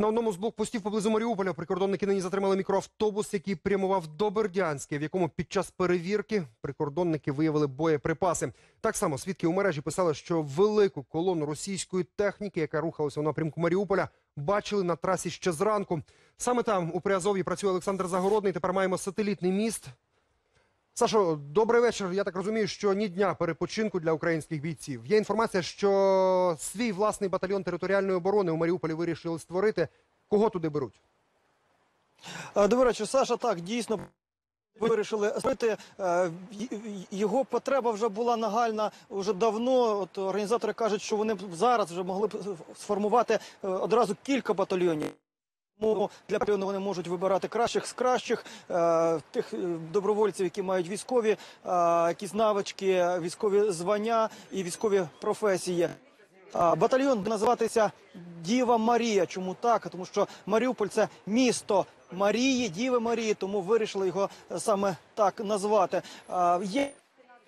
На одному з блокпостів поблизу Маріуполя прикордонники нині затримали мікроавтобус, який прямував до Бердянська, в якому під час перевірки прикордонники виявили боєприпаси. Так само свідки у мережі писали, що велику колону російської техніки, яка рухалася у напрямку Маріуполя, бачили на трасі ще зранку. Саме там у Приазов'ї працює Олександр Загородний. Тепер маємо сателітний міст. Сашо, добрий вечір. Я так розумію, що ні дня перепочинку для українських бійців. Є інформація, що свій власний батальйон територіальної оборони у Маріуполі вирішили створити. Кого туди беруть? Е, До речі, Саша, так дійсно вирішили зробити. Е, Його потреба вже була нагальна вже давно. От організатори кажуть, що вони зараз вже могли б сформувати е, одразу кілька батальйонів. Тому для батальйону вони можуть вибирати кращих з кращих е, тих е, добровольців, які мають військові, е, якісь навички, військові звання і військові професії. Батальйон називатися Діва Марія. Чому так? Тому що Маріуполь це місто Марії, Діви Марії, тому вирішили його саме так назвати. Є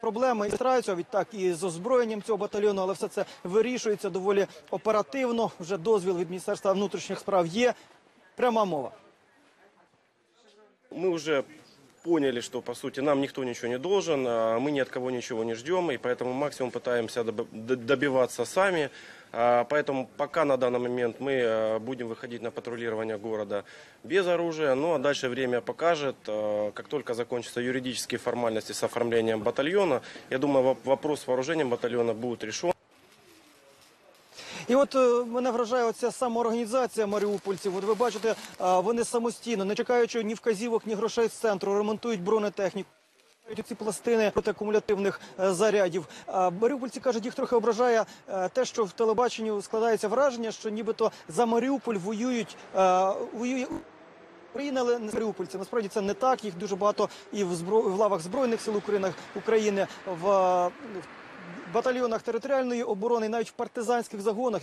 проблеми і стараються відтак і з озброєнням цього батальйону, але все це вирішується доволі оперативно. Вже дозвіл від Міністерства внутрішніх справ є. Пряма мова. Мы уже поняли, что, по сути, нам никто ничего не должен, а мы ни от кого ничего не ждем, и поэтому максимум пытаемся добиваться сами. А, Поэтому пока на данный момент мы э, будем выходить на патрулирование города без оружия, ну а дальше время покажет, как только закончатся юридические формальности с оформлением батальона, я думаю, воп- вопрос с вооружением батальона будет решен. І от е, мене вражає оця самоорганізація маріупольців. От ви бачите, вони самостійно, не чекаючи ні вказівок, ні грошей з центру, ремонтують бронетехніку. Ці пластини проти акумулятивних е, зарядів. Маріупольці кажуть, їх трохи ображає е, те, що в телебаченні складається враження, що нібито за Маріуполь воюють е, воює Україна, але не маріупольці. Насправді це не так. Їх дуже багато і в збро... в лавах збройних сил України, України е, в батальйонах територіальної оборони, навіть в партизанських загонах.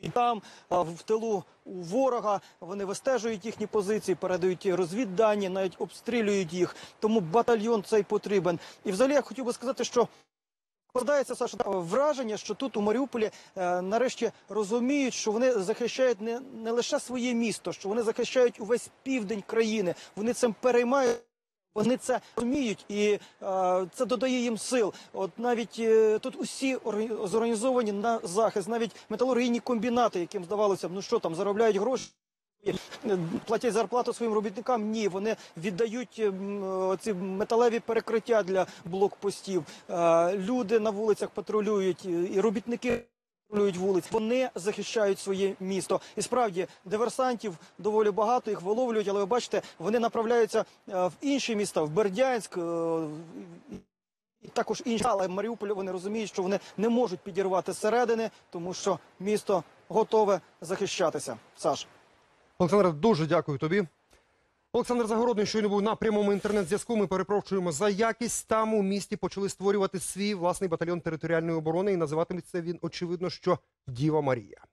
І там в тилу у ворога вони вистежують їхні позиції, передають розвіддані, навіть обстрілюють їх. Тому батальйон цей потрібен. І взагалі я хотів би сказати, що складається Саша враження, що тут у Маріуполі е, нарешті розуміють, що вони захищають не, не лише своє місто, що вони захищають увесь південь країни. Вони цим переймають. Вони це розуміють, і е, це додає їм сил. От навіть е, тут усі орга- зорганізовані на захист, навіть металургійні комбінати, яким здавалося б, ну що там заробляють гроші. е, Платять зарплату своїм робітникам. Ні, вони віддають ем, ці металеві перекриття для блокпостів. Е, люди на вулицях патрулюють, і робітники вулиць. Вони захищають своє місто. І справді диверсантів доволі багато, їх виловлюють, але ви бачите, вони направляються е, в інші міста, в Бердянськ. е, І також інші, але в Маріуполі вони розуміють, що вони не можуть підірвати зсередини, тому що місто готове захищатися. Саш. Олександр, дуже дякую тобі. Олександр Загородний щойно був на прямому інтернет-зв'язку. Ми перепрошуємо за якість. Там у місті почали створювати свій власний батальйон територіальної оборони і називатиметься він очевидно, що Діва Марія.